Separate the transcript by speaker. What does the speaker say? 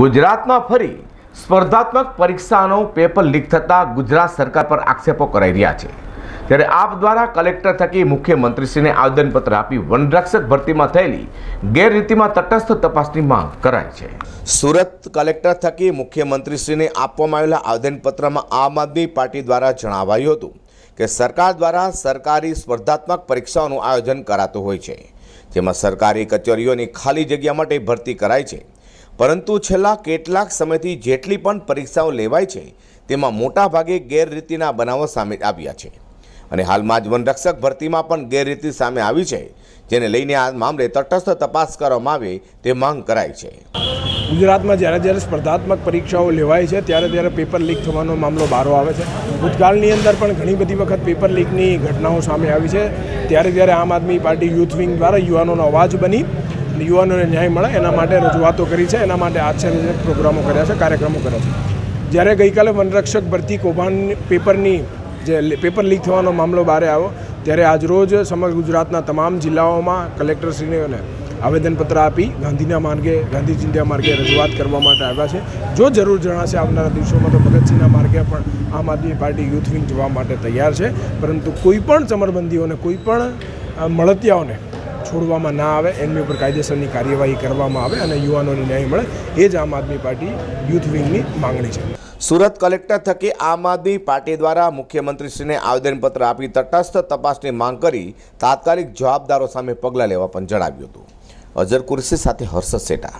Speaker 1: ગુજરાતમાં ફરી સ્પર્ધાત્મક પરીક્ષાનો પેપર લીક થતાં ગુજરાત સરકાર પર આક્ષેપો કરાઈ રહ્યા છે. ત્યારે આપ દ્વારા કલેક્ટર થકી મુખ્યમંત્રીશ્રીને આવેદનપત્ર આપી વનરક્ષક ભરતીમાં થયેલી ગેરરીતિમાં તટસ્થ તપાસની માંગ કરાઈ છે. સુરત કલેક્ટર થકી મુખ્યમંત્રીશ્રીને આપવામાં આવેલા આવેદનપત્રમાં આમ આદમી પાર્ટી દ્વારા જણાવાયું હતું કે સરકાર દ્વારા સરકારી સ્પર્ધાત્મક પરીક્ષાઓનું આયોજન કરાતું હોય છે, જેમાં સરકારી કચેરીઓની ખાલી જગ્યા માટે ભરતી કરાય છે. પરંતુ છેલ્લા કેટલાક સમયથી જેટલી પણ પરીક્ષાઓ લેવાય છે, તેમાં મોટાભાગે ગેરરીતિના બનાવો સામે આવ્યા છે. અને હાલમાં જ વનરક્ષક ભરતીમાં પણ ગેરરીતિ સામે આવી છે, જેને લઈને આ મામલે તટસ્થ તપાસ કરવામાં આવે તે માંગ કરાઈ છે.
Speaker 2: ગુજરાતમાં જ્યારે જ્યારે સ્પર્ધાત્મક પરીક્ષાઓ લેવાય છે, ત્યારે ત્યારે પેપર લીક થવાનો મામલો બહારો આવે છે. ભૂતકાળની અંદર પણ ઘણી બધી વખત પેપર લીકની ઘટનાઓ સામે આવી છે. ત્યારે ત્યારે આમ આદમી પાર્ટી યુથ વિંગ દ્વારા યુવાનોનો અવાજ બની યુવાનોને ન્યાય મળે, એના માટે રજૂઆતો કરી છે, એના માટે આશ્ચર્યજનક પ્રોગ્રામો કર્યા છે, કાર્યક્રમો કર્યા છે. જ્યારે ગઈકાલે વનરક્ષક ભરતી કૌભાંડ પેપરની જે પેપર લીક થવાનો મામલો બહાર આવ્યો, ત્યારે આજરોજ સમગ્ર ગુજરાતના તમામ જિલ્લાઓમાં કલેક્ટરશ્રીને આવેદનપત્ર આપી ગાંધીના માર્ગે, ગાંધી માર્ગે રજૂઆત કરવા માટે આવ્યા છે. જો જરૂર જણાશે, આવનારા દિવસોમાં તો ભગતસિંહના માર્ગે પણ આમ આદમી પાર્ટી યુથ વિંગ જવા માટે તૈયાર છે. પરંતુ કોઈપણ ચમરબંધીઓને કોઈપણ મળતિયાઓને છોડવામાં ના આવે, એમની ઉપર કાયદેસરની કાર્યવાહી કરવામાં આવે અને યુવાનોને ન્યાય મળે, એ જ આમ આદમી પાર્ટી યુથ વિંગની માંગણી છે.
Speaker 1: સુરત કલેક્ટર થકી આમ આદમી પાર્ટી દ્વારા મુખ્યમંત્રીશ્રીને આવેદનપત્ર આપી તટસ્થ તપાસની માંગ કરી તાત્કાલિક જવાબદારો સામે પગલાં લેવા પણ જણાવ્યું હતું. અઝર કુરશી સાથે હર્ષદ સેટા.